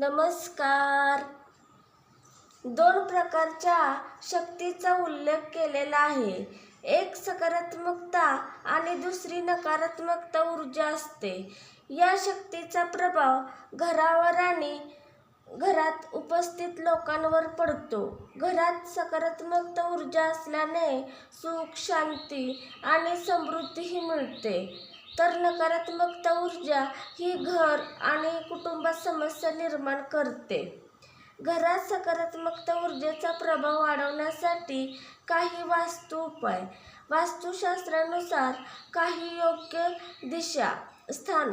नमस्कार. दोन प्रकारच्या शक्तीचा उल्लेख केलेला आहे. एक सकारात्मकता आणि दुसरी नकारात्मकता ऊर्जा असते. या शक्तीचा प्रभाव घरावर आणि घरात उपस्थित लोकांवर पडतो. घरात सकारात्मकता ऊर्जा असल्याने सुख शांती आणि समृद्धीही मिळते. तर नकारात्मकता ऊर्जा ही घर आणि कुटुंबात समस्या निर्माण करते. घरात सकारात्मकता ऊर्जेचा प्रभाव वाढवण्यासाठी काही वास्तू उपाय. वास्तुशास्त्रानुसार काही योग्य दिशा स्थान.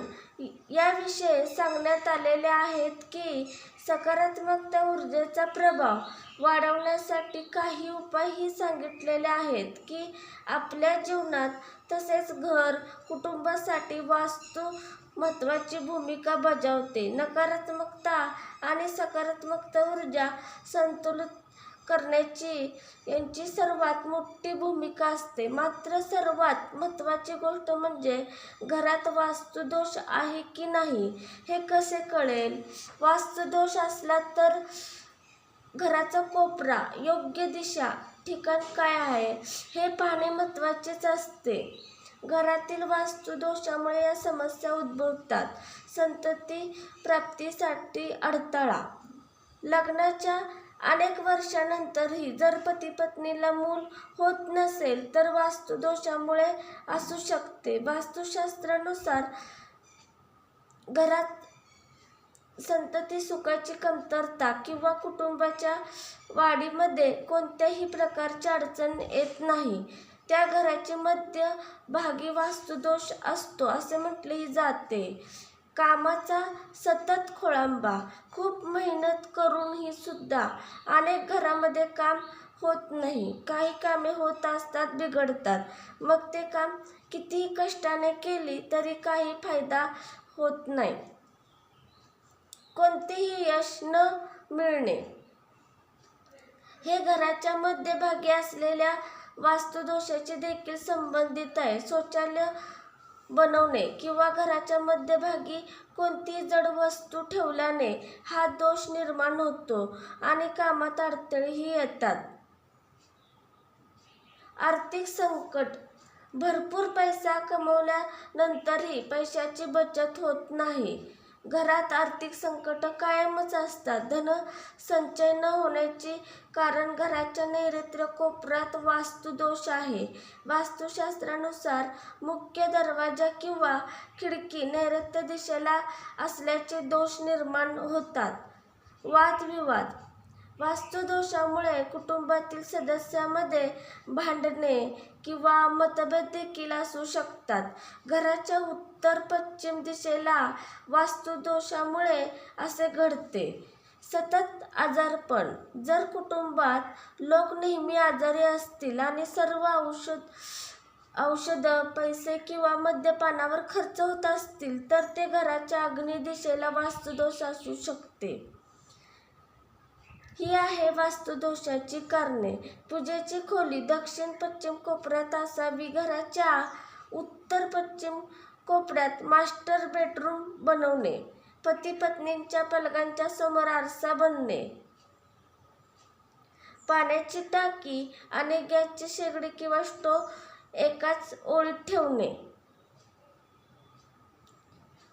याविषयी सांगण्यात आलेले आहेत की सकारात्मकता ऊर्जेचा प्रभाव वाढवण्यासाठी काही उपायही सांगितलेले आहेत की आपल्या जीवनात तसेच घर कुटुंबासाठी वास्तू महत्त्वाची भूमिका बजावते. नकारात्मकता आणि सकारात्मकता ऊर्जा संतुलित करण्याची यांची सर्वात मोठी भूमिका असते. मात्र सर्वात महत्त्वाची गोष्ट म्हणजे घरात वास्तुदोष आहे की नाही हे कसे कळेल? वास्तुदोष असला तर घराचा कोपरा योग्य दिशा ठिकाण काय आहे हे पाहणे महत्त्वाचेच असते. घरातील वास्तुदोषामुळे या समस्या उद्भवतात. संतती प्राप्तीसाठी अडथळा. लग्नाच्या अनेक वर्षानंतरही जर पती पत्नीला मूल होत नसेल तर वास्तुदोषामुळे असू शकते. वास्तुशास्त्रानुसार घरात संतती सुखाची कमतरता किंवा कुटुंबाच्या वाढीमध्ये कोणत्याही प्रकारची अडचण येत नाही. त्या घराची मध्य भागी वास्तुदोष असतो असे म्हटलेही जाते. कामाचा सतत खोळंबा. खूप मेहनत करूनही सुद्धा अनेक घरामध्ये काम होत नाही. काही कामे होत असतात बिघडतात. मग ते काम कितीही कष्टाने केली तरी काही फायदा होत नाही. कोणतेही यश न मिळणे. हे घराच्या मध्यभागी असलेल्या वास्तुदोषाचे देखील संबंधित आहे. शौचालय बनवणे किंवा घराच्या मध्यभागी कोणतीही जड वस्तू ठेवल्याने हा दोष निर्माण होतो आणि कामात अडथळेही येतात. आर्थिक संकट. भरपूर पैसा कमवल्यानंतरही पैशाची बचत होत नाही. घरात आर्थिक संकट कायमच असतात. धन संचय न होण्याचे कारण घराच्या नैऋत्य कोपऱ्यात वास्तुदोष आहे. वास्तुशास्त्रानुसार मुख्य दरवाजा किंवा खिडकी नैऋत्य दिशेला असल्याचे दोष निर्माण होतात. वादविवाद वास्तुदोषामुळे कुटुंबातील सदस्यामध्ये भांडणे किंवा मतभेद देखील असू शकतात. घराच्या उत्तर पश्चिम दिशेला वास्तुदोषामुळे असे घडते. सतत आजारपण. जर कुटुंबात लोक नेहमी आजारी असतील आणि सर्व औषध औषधं पैसे किंवा मद्यपानावर खर्च होत असतील तर ते घराच्या अग्नी दिशेला वास्तुदोष असू शकते. ही आहे वास्तुदोषाची कारणे. पूजेची खोली दक्षिण पश्चिम कोपऱ्यात असावी. घराच्या उत्तर पश्चिम कोपऱ्यात मास्टर बेडरूम बनवणे. पती पत्नींच्या पलकांच्या समोर आरसा बनणे. पाण्याची टाकी आणि गॅसची शेगडी किंवा स्टोव एकाच ओळीत ठेवणे.